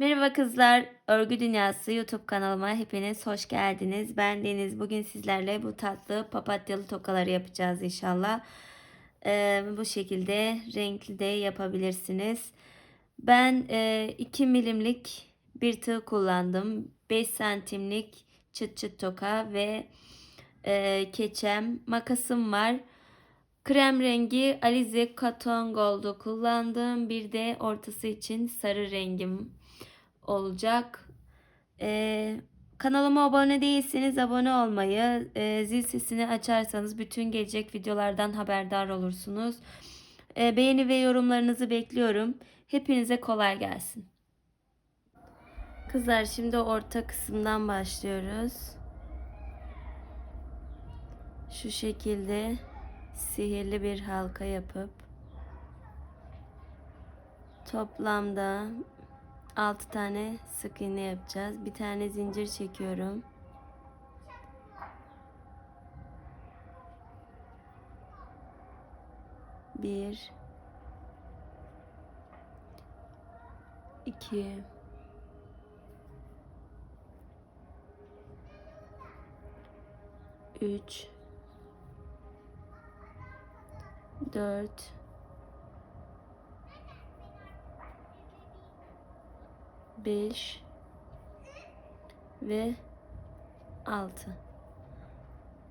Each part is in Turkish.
Merhaba kızlar, Örgü Dünyası YouTube kanalıma hepiniz hoş geldiniz. Ben Deniz. Bugün sizlerle bu tatlı papatyalı tokaları yapacağız inşallah. Ee, bu şekilde renkli de yapabilirsiniz. Ben e, 2 milimlik bir tığ kullandım. 5 santimlik çıt çıt toka ve e, keçem, makasım var. Krem rengi Alize Cotton Gold'u kullandım. Bir de ortası için sarı rengim olacak. Ee, kanalıma abone değilseniz abone olmayı, e, zil sesini açarsanız bütün gelecek videolardan haberdar olursunuz. Ee, beğeni ve yorumlarınızı bekliyorum. Hepinize kolay gelsin. Kızlar şimdi orta kısımdan başlıyoruz. Şu şekilde sihirli bir halka yapıp toplamda 6 tane sık iğne yapacağız. Bir tane zincir çekiyorum. Bir, iki, üç, dört, beş ve altı.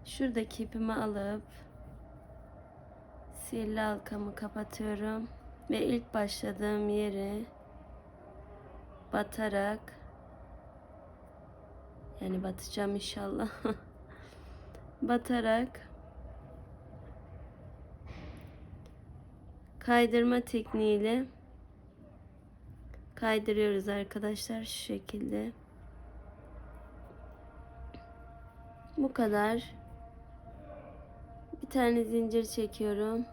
Şuradaki ipimi alıp sihirli halkamı kapatıyorum ve ilk başladığım yeri batarak yani batacağım inşallah batarak kaydırma tekniğiyle kaydırıyoruz arkadaşlar şu şekilde. Bu kadar. Bir tane zincir çekiyorum.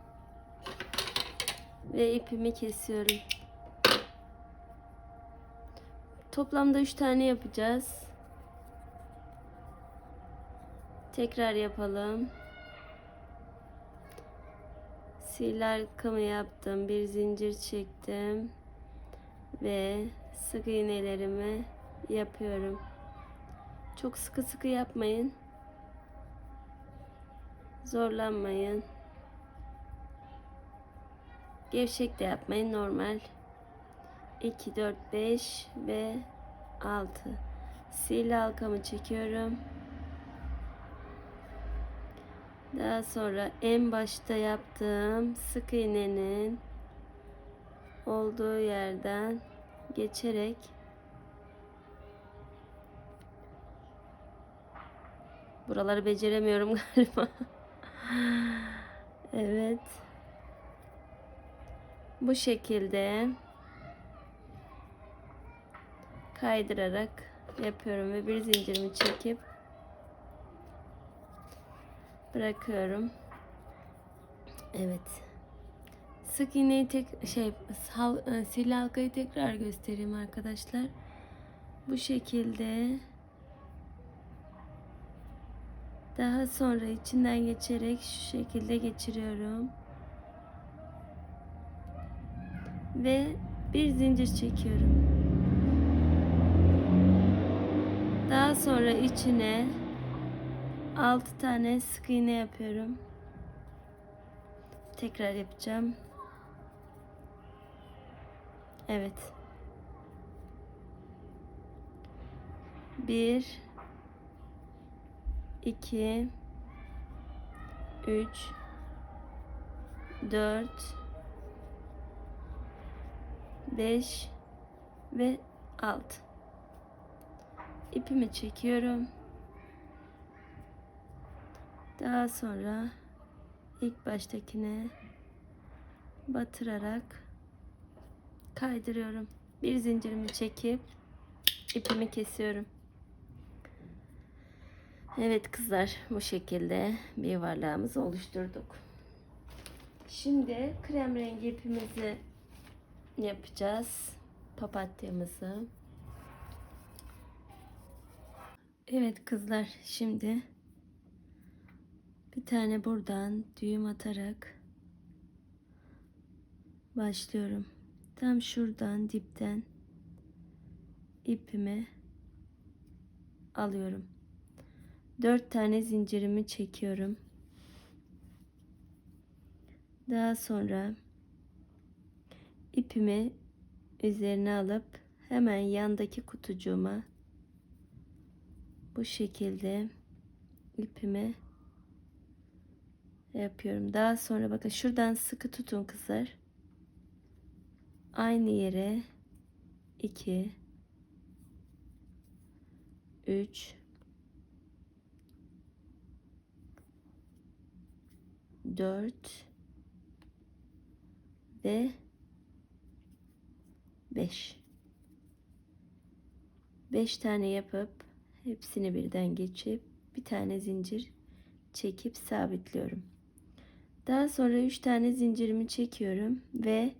Ve ipimi kesiyorum. Toplamda 3 tane yapacağız. Tekrar yapalım. Sihirli halkamı yaptım. Bir zincir çektim ve sık iğnelerimi yapıyorum. Çok sıkı sıkı yapmayın. Zorlanmayın. Gevşek de yapmayın normal. 2 4 5 ve 6. Sil halkamı çekiyorum. Daha sonra en başta yaptığım sık iğnenin olduğu yerden geçerek buraları beceremiyorum galiba. evet. Bu şekilde kaydırarak yapıyorum ve bir zincirimi çekip bırakıyorum. Evet. Sık iğneyi tek şey sal, e, sil halkayı tekrar göstereyim arkadaşlar. Bu şekilde daha sonra içinden geçerek şu şekilde geçiriyorum. Ve bir zincir çekiyorum. Daha sonra içine 6 tane sık iğne yapıyorum. Tekrar yapacağım. Evet. Bir, iki, üç, dört, beş ve altı. İpimi çekiyorum. Daha sonra ilk baştakine batırarak kaydırıyorum. Bir zincirimi çekip ipimi kesiyorum. Evet kızlar bu şekilde bir yuvarlağımızı oluşturduk. Şimdi krem rengi ipimizi yapacağız. Papatyamızı. Evet kızlar şimdi bir tane buradan düğüm atarak başlıyorum. Tam şuradan dipten ipimi alıyorum. 4 tane zincirimi çekiyorum. Daha sonra ipimi üzerine alıp hemen yandaki kutucuğuma bu şekilde ipimi yapıyorum. Daha sonra bakın şuradan sıkı tutun kızlar. Aynı yere 2 3 4 ve 5 5 tane yapıp hepsini birden geçip bir tane zincir çekip sabitliyorum. Daha sonra 3 tane zincirimi çekiyorum ve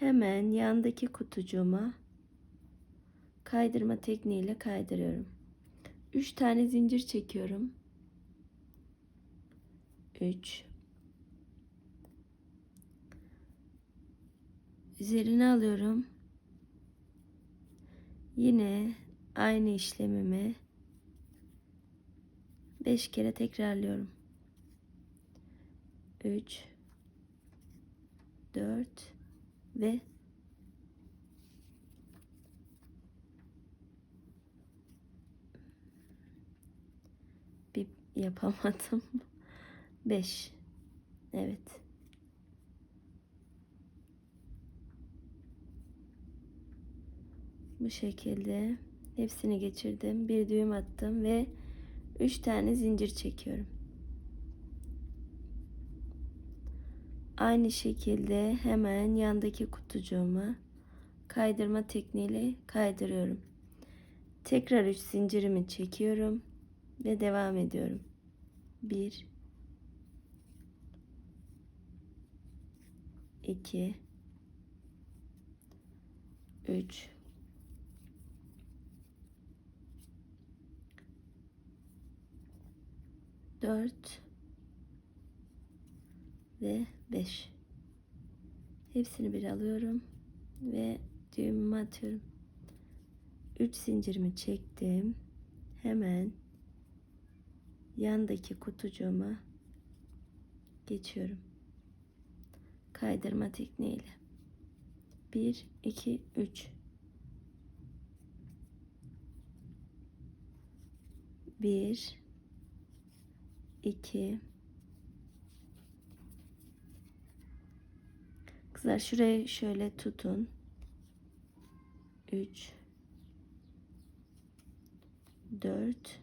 hemen yandaki kutucuğuma kaydırma tekniğiyle kaydırıyorum. 3 tane zincir çekiyorum. 3 Üzerine alıyorum. Yine aynı işlemimi 5 kere tekrarlıyorum. 3 4 ve bir yapamadım. 5 Evet. Bu şekilde hepsini geçirdim. Bir düğüm attım ve 3 tane zincir çekiyorum. Aynı şekilde hemen yandaki kutucuğuma kaydırma tekniğiyle kaydırıyorum. Tekrar 3 zincirimi çekiyorum ve devam ediyorum. 1 2 3 4 ve 5 hepsini bir alıyorum ve düğümümü atıyorum. 3 zincirimi çektim. Hemen yandaki kutucuğuma geçiyorum. Kaydırma tekniğiyle. 1 2 3 1 2 Kızlar şurayı şöyle tutun. 3 4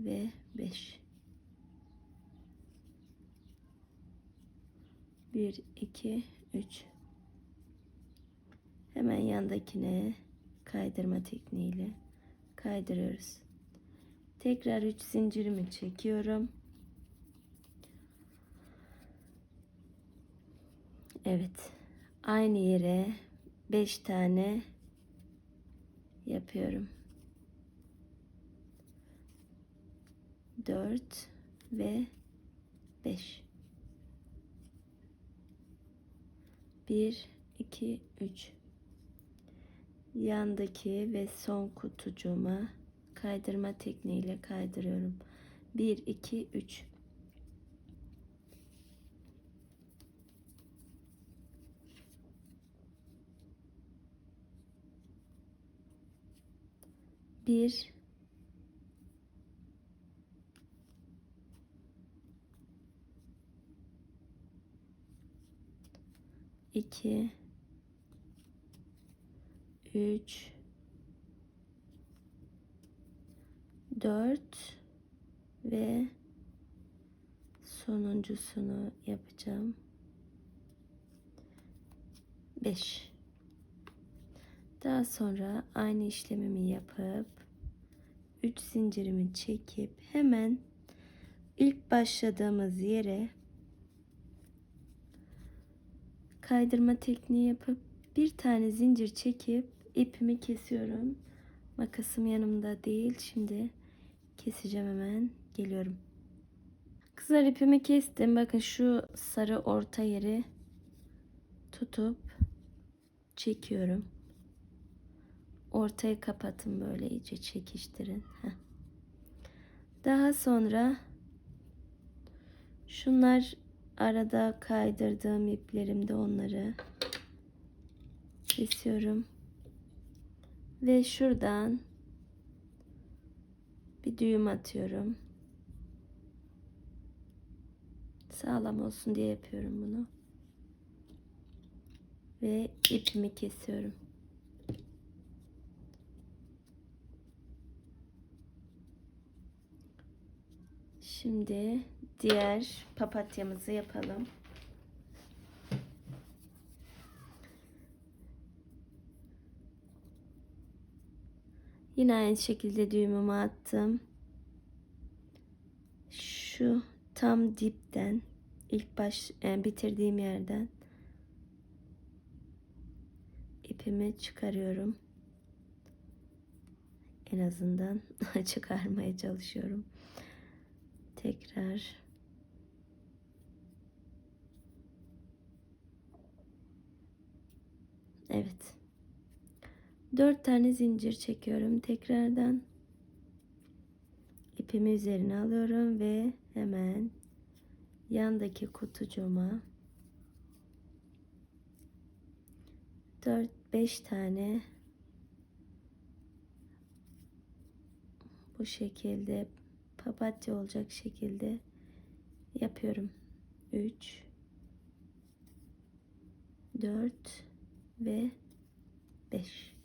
ve 5 1 2 3 Hemen yandakine kaydırma tekniğiyle kaydırıyoruz. Tekrar 3 zincirimi çekiyorum. Evet. Aynı yere 5 tane yapıyorum. 4 ve 5 1 2 3 yandaki ve son kutucuğuma kaydırma tekniğiyle kaydırıyorum. 1 2 3 bir. İki. Üç. 4 ve sonuncusunu yapacağım. 5 Daha sonra aynı işlemimi yapıp 3 zincirimi çekip hemen ilk başladığımız yere kaydırma tekniği yapıp bir tane zincir çekip ipimi kesiyorum. Makasım yanımda değil. Şimdi keseceğim hemen. Geliyorum. Kızlar ipimi kestim. Bakın şu sarı orta yeri tutup çekiyorum. Ortayı kapatın böyle iyice çekiştirin. Daha sonra şunlar arada kaydırdığım iplerimde onları kesiyorum. Ve şuradan bir düğüm atıyorum. Sağlam olsun diye yapıyorum bunu. Ve ipimi kesiyorum. Şimdi diğer papatyamızı yapalım. Yine aynı şekilde düğümümü attım. Şu tam dipten ilk baş yani bitirdiğim yerden ipimi çıkarıyorum. En azından çıkarmaya çalışıyorum. Tekrar Evet. Dört tane zincir çekiyorum tekrardan. ipimi üzerine alıyorum ve hemen yandaki kutucuğuma 4-5 tane bu şekilde papatya olacak şekilde yapıyorum. 3 4 ve 5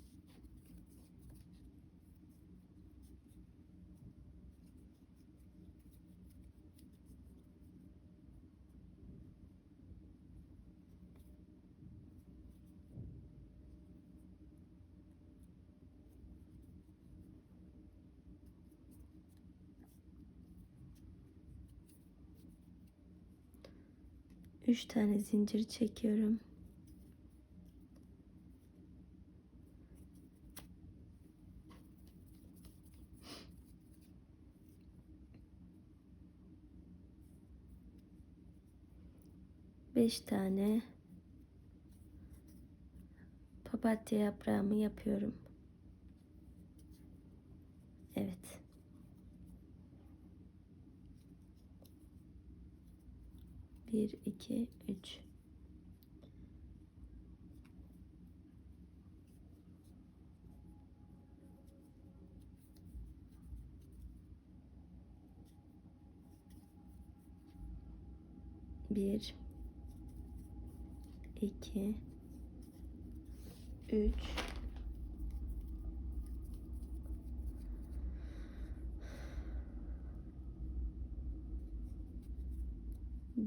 3 tane zincir çekiyorum. Beş tane papatya yaprağımı yapıyorum. 1, 2, 3. Bir, iki, üç,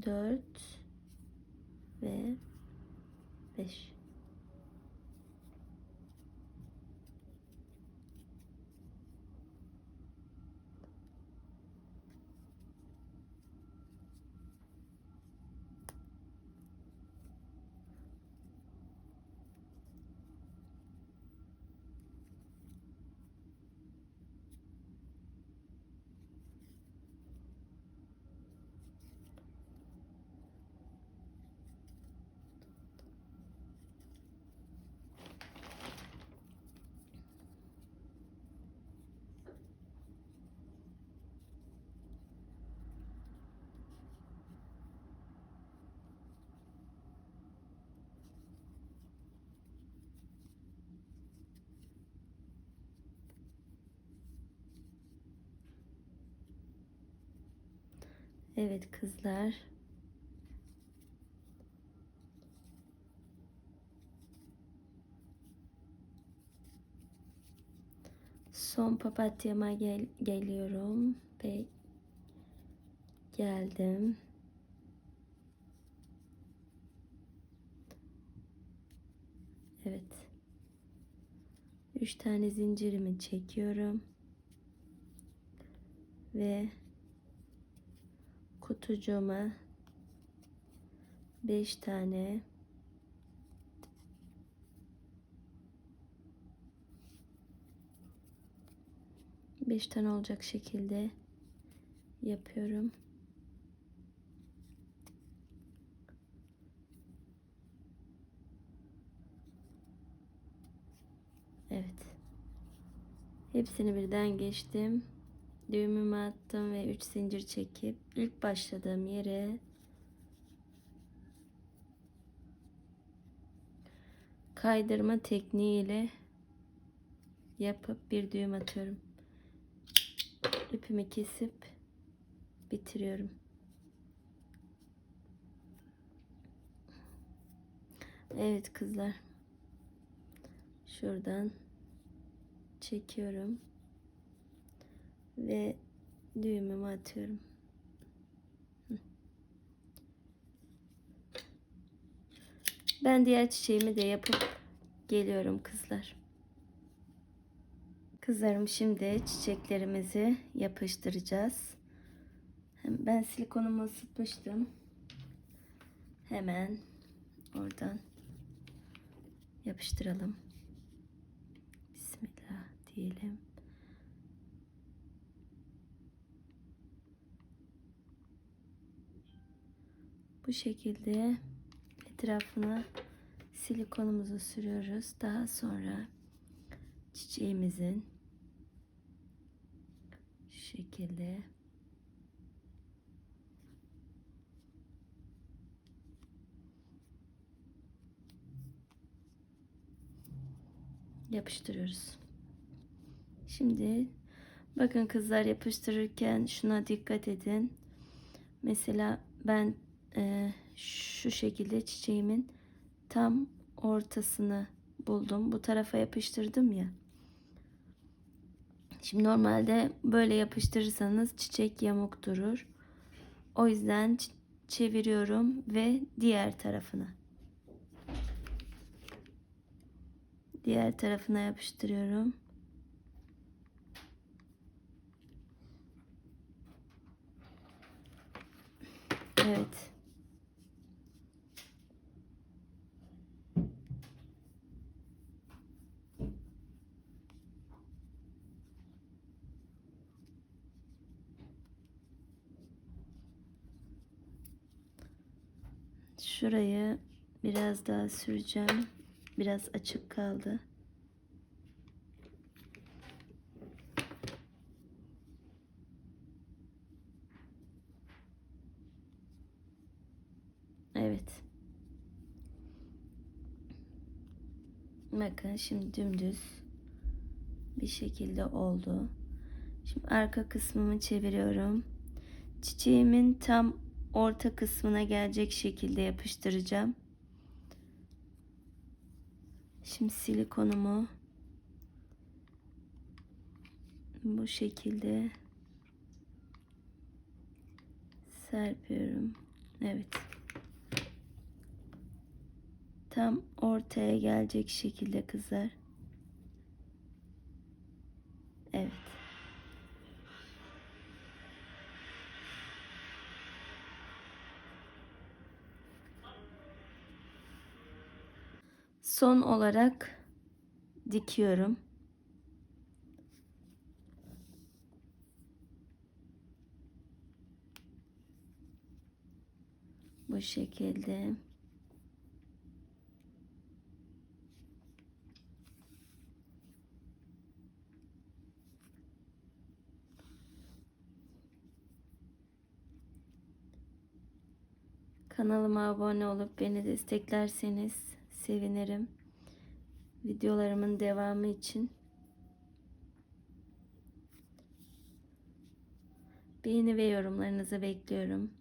dört ve beş. Evet kızlar. Son papatyama gel geliyorum ve geldim. Evet. Üç tane zincirimi çekiyorum. Ve kutucuğuma 5 tane beş tane olacak şekilde yapıyorum. Evet. Hepsini birden geçtim. Düğümümü attım ve 3 zincir çekip ilk başladığım yere kaydırma tekniğiyle yapıp bir düğüm atıyorum. İpimi kesip bitiriyorum. Evet kızlar. Şuradan çekiyorum ve düğümümü atıyorum. Ben diğer çiçeğimi de yapıp geliyorum kızlar. Kızlarım şimdi çiçeklerimizi yapıştıracağız. Ben silikonumu ısıtmıştım. Hemen oradan yapıştıralım. Bismillah diyelim. Bu şekilde etrafına silikonumuzu sürüyoruz. Daha sonra çiçeğimizin şu şekilde yapıştırıyoruz. Şimdi bakın kızlar yapıştırırken şuna dikkat edin. Mesela ben e, şu şekilde çiçeğimin tam ortasını buldum. Bu tarafa yapıştırdım ya. Şimdi normalde böyle yapıştırırsanız çiçek yamuk durur. O yüzden çeviriyorum ve diğer tarafına. Diğer tarafına yapıştırıyorum. Evet. Şurayı biraz daha süreceğim. Biraz açık kaldı. Evet. Bakın şimdi dümdüz bir şekilde oldu. Şimdi arka kısmımı çeviriyorum. Çiçeğimin tam orta kısmına gelecek şekilde yapıştıracağım. Şimdi silikonumu bu şekilde serpiyorum. Evet. Tam ortaya gelecek şekilde kızar. Evet. Son olarak dikiyorum. Bu şekilde. Kanalıma abone olup beni desteklerseniz sevinirim. Videolarımın devamı için beğeni ve yorumlarınızı bekliyorum.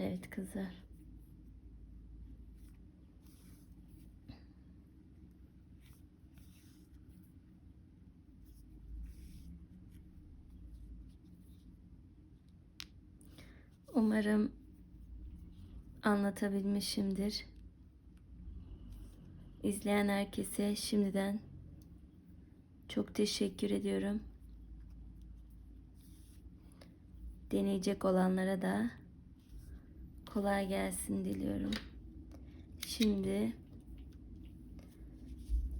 Evet kızlar. Umarım anlatabilmişimdir. İzleyen herkese şimdiden çok teşekkür ediyorum. Deneyecek olanlara da kolay gelsin diliyorum. Şimdi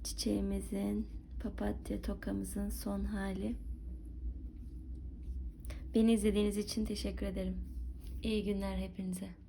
çiçeğimizin papatya tokamızın son hali. Beni izlediğiniz için teşekkür ederim. İyi günler hepinize.